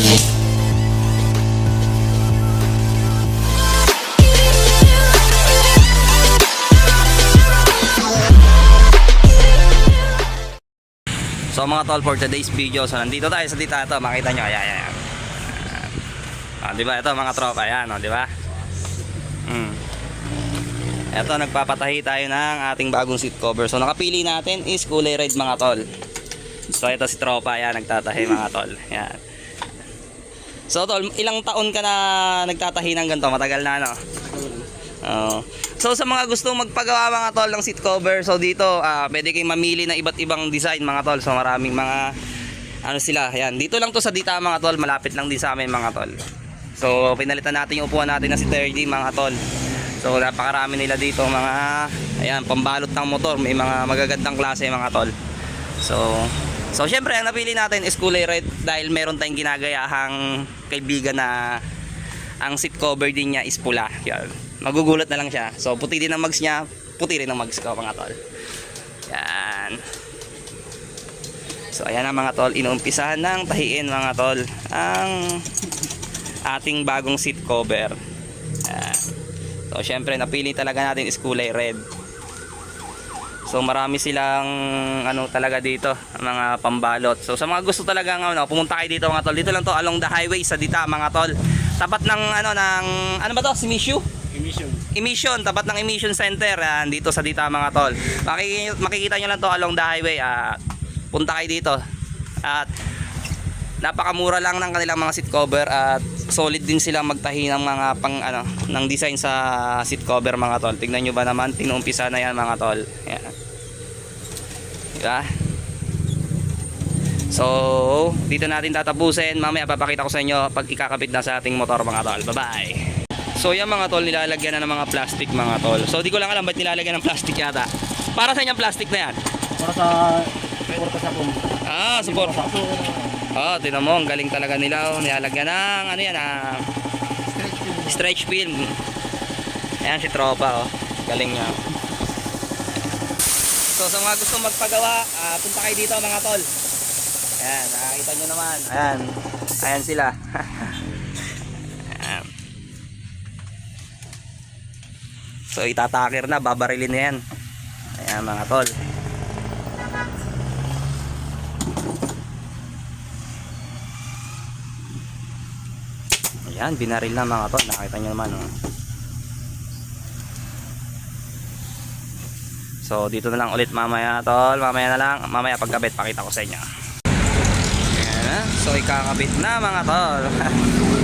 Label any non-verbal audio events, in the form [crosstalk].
So mga tol, for today's video, so nandito tayo sa dita ito, makita nyo, ayan, ayan. Ah, di ba, ito mga tropa, ayan, oh, di ba? Hmm. Ito, nagpapatahi tayo ng ating bagong seat cover. So nakapili natin is kulay red mga tol. So ito si tropa, ayan, nagtatahi mga tol. Ayan. So tol, ilang taon ka na nagtatahi ng ganito? Matagal na, no? Oo. so sa mga gustong magpagawa mga tol ng seat cover, so dito ah pwede kayong mamili ng iba't ibang design mga tol. So maraming mga ano sila, ayan. Dito lang to sa Dita mga tol, malapit lang din sa amin mga tol. So pinalitan natin yung upuan natin na si 30 mga tol. So napakarami nila dito mga ayan, pambalot ng motor, may mga magagandang klase mga tol. So So syempre ang napili natin is kulay red dahil meron tayong ginagayahang kaibigan na ang seat cover din niya is pula. Yan. Magugulat na lang siya. So puti din ang mags niya, puti rin ang mags ko mga tol. Yan. So ayan ang mga tol, inuumpisahan ng tahiin mga tol ang ating bagong seat cover. Yan. So syempre napili talaga natin is kulay red. So marami silang ano talaga dito, mga pambalot. So sa mga gusto talaga ng ano, pumunta kayo dito mga tol. Dito lang to along the highway sa Dita mga tol. Tapat ng ano ng ano ba to? Simishu? Emission. Emission, tapat ng Emission Center yan, dito sa Dita mga tol. Makikita, makikita nyo lang to along the highway. ah punta kayo dito. At napakamura lang ng kanilang mga seat cover at solid din silang magtahi ng mga pang ano ng design sa seat cover mga tol. Tingnan nyo ba naman, tinumpisa na yan mga tol. Yan. Diba? So, dito natin tatapusin. Mamaya papakita ko sa inyo pag ikakabit na sa ating motor mga tol. Bye-bye. So, yan mga tol, nilalagyan na ng mga plastic mga tol. So, di ko lang alam ba't nilalagyan ng plastic yata. Para sa inyong plastic na yan? Para sa porta sa pum. Ah, support. Oh, tinan mo, ang galing talaga nila. Oh. Nilalagyan ng, ano yan, ah, stretch film. Ayan si Tropa, oh. Galing niya. So, sa mga gusto magpagawa, ah, punta kayo dito mga tol. Ayan, nakakita nyo naman. Ayan. Ayan sila. Ayan. So, itatakir na, babarilin na yan. Ayan mga tol. Ayan, binaril na mga tol. Nakita nyo naman. Oh. So, dito na lang ulit mamaya tol. Mamaya na lang. Mamaya pagkabit, pakita ko sa inyo. Ayan. So, ikakabit na mga tol. [laughs]